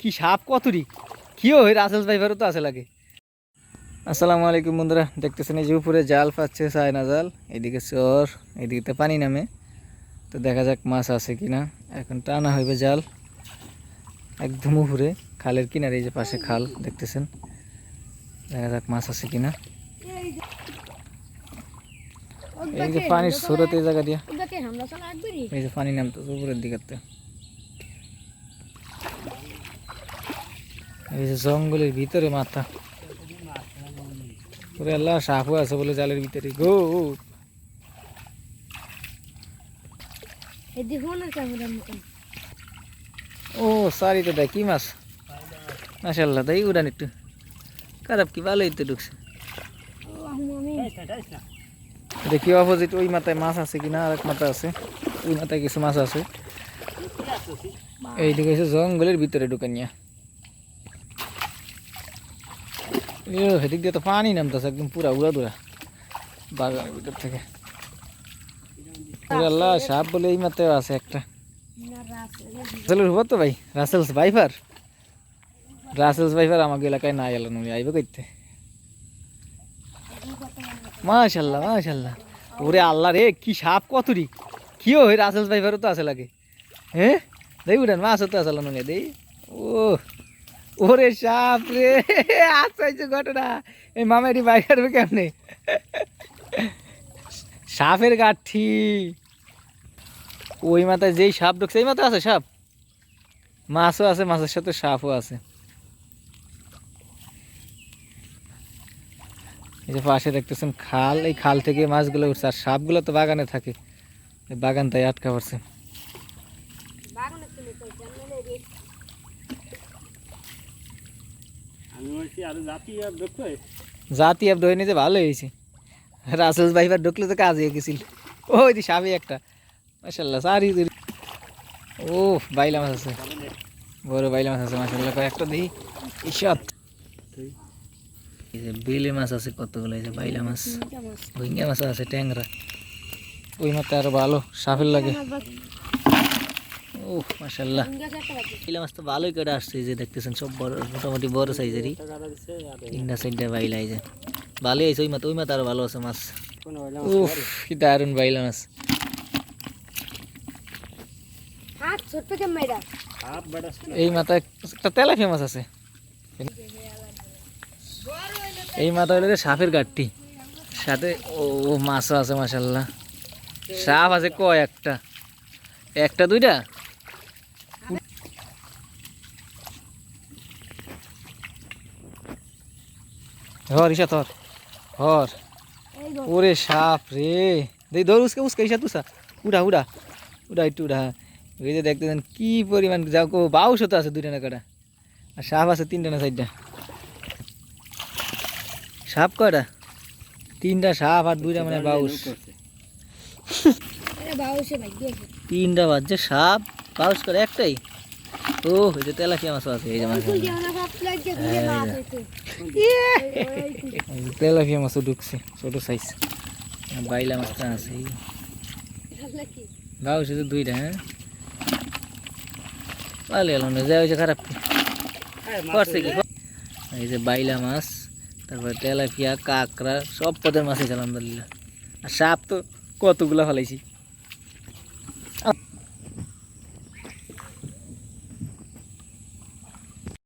কি সাপ কতরি? কি ওই রাসেলস ভাইভারও তো আছে লাগে। আসসালামু আলাইকুম বন্ধুরা দেখতেছেন এই যে উপরে জাল পাচ্ছে চায়না জাল এদিকে চর এদিকে তো পানি নামে। তো দেখা যাক মাছ আছে কিনা। এখন টানা হইবে জাল একদম উপরে খালের কিনারে এই যে পাশে খাল দেখতেছেন? দেখা যাক মাছ আছে কিনা। এই যে পানির স্রোত এই জায়গা দিয়া। এই যে পানি নামতো উপরের দিকে এই যে জঙ্গলের ভিতরে মাথা। ওরে আল্লাহ সাপও আছে বলে জালের ভিতরে। গো। দেখো ও সারি তো দেয় কি মাছ? মাশাল্লাহ তাই উড়ান একটু। খারাপ কি ভালোই তো ঢুকছে। দেখি অপোজিট ওই মাথায় মাছ আছে কিনা আর এক মাথা আছে। ওই মাথায় কিছু মাছ আছে। এইদিকে জঙ্গলের ভিতরে ঢুকানিয়া ও সেদিক দিয়ে তো পানি নামতেছে, একদম পুরা উড়া দুরা বাগানের ভিতর থেকে। আল্লাহ সাপ বলে এই মাথায় আছে একটা। রাসেলের হব তো ভাই, রাসেলস ভাইফার। রাসেলস ভাইফার আমাকে এলাকায় না এলো নুনি আইবে করতে মাশাল্লাহ মাশাল্লাহ। ওরে আল্লাহ রে, কি সাপ কতরি। কি ওই রাসেলস ভাইফারও তো আছে লাগে। হ্যাঁ? দেই উঠেন মাছও তো নুনি দেই। ও ওরে সাপ রে আচ্ছা এই যে ঘটনা। এই মামারি বাইক কাটবে কেমনে? সাপের গাঠি। ওই মাথায় যেই সাপ ঢুকছে, এই মাথায় আছে সাপ? মাছও আছে, মাছের সাথে সাপও আছে। এই যে পাশে দেখতেছেন খাল, এই খাল থেকে মাছগুলো উঠছে, আর সাপগুলো তো বাগানে থাকে। বাগান তাই আটকা পড়ছে বাগানে তুমি তো জানলে রে আমি বলছি আরও জাতি আর ধরে নিতে ভালো হয়েছে। রাসেল ভাইবার ঢুকলে তো কাজ হয়ে গেছিল। ওই দি সাপে একটা। মাসাল্লাহ সারি ও বাইলা মাছ আছে। বড় বাইলা মাছ আছে মাসাল্লাহ কয়েকটা দিই। ইসত এই যে বেলে মাছ আছে কতগুলো এই যে বাইলা মাছ। ভুইঙ্গা মাছ। আছে ট্যাংরা। ওই মাছ আরও ভালো সাপের লাগে। ও মাসাল্লাহ বাইলা মাছ তো ভালোই কেটে আসছে যে দেখতেছেন সব বড় মোটামুটি বড় সাইজেরই। তিনটা চারটা বাইলা এই যে। ভালোই আছে ওই মাছ ওই মাছ আরও ভালো আছে মাছ। উফ কি দারুণ বাইলা মাছ। এই মাথায় একটা তেলাপিয়া মাছ আছে। এই মাথা সাপের গাঠটি সাথে ও ও মাছও আছে মাসাল্লাহ সাপ আছে কয় একটা? একটা দুইটা? থর হর এই গো ওরে সাপ রে। দেই ধর উসকে উসকে ইসা তুসা। উড়া উড়া। উড়া একটু উড়া। ওই যে দেখতেছেন কি পরিমাণ যাও কো বাউশ তো আছে দুইটা না কটা আর সাপ আছে তিনটা না চারটা? সাপ কয়টা? তিনটা সাপ আর দুইটা মানে বাউসে। দেখি তিনটা বাজছে সাপ বাউশ করে একটাই? ও এই যে তেলাপিয়া মাছও আছে এই যে মাছ মাছ তেলাপিয়া মাছও ঢুকছে ছোট সাইজ বাইলা মাছটা আছে দুইটা হ্যাঁ? ভালো না যা হয়েছে খারাপ? করছে কি? এই যে বাইলা মাছ তারপরে তেলাপিয়া কাঁকড়া সব পদের মাছ ছিল আলহামদুলিল্লাহ। আর সাপ তো কতগুলা ফেলাইছি।